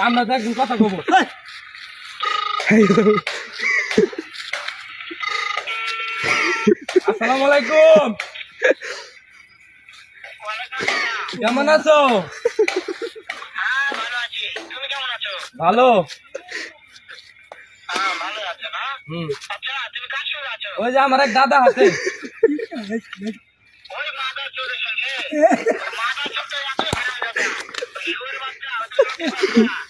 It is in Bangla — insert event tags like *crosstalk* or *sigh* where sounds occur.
আমরা দেখুন কথা কব আসসালামু আলাইকুম। কেমন আছো? ভালো। ওই যে আমার এক দাদা আছে। Yeah. *laughs* *laughs*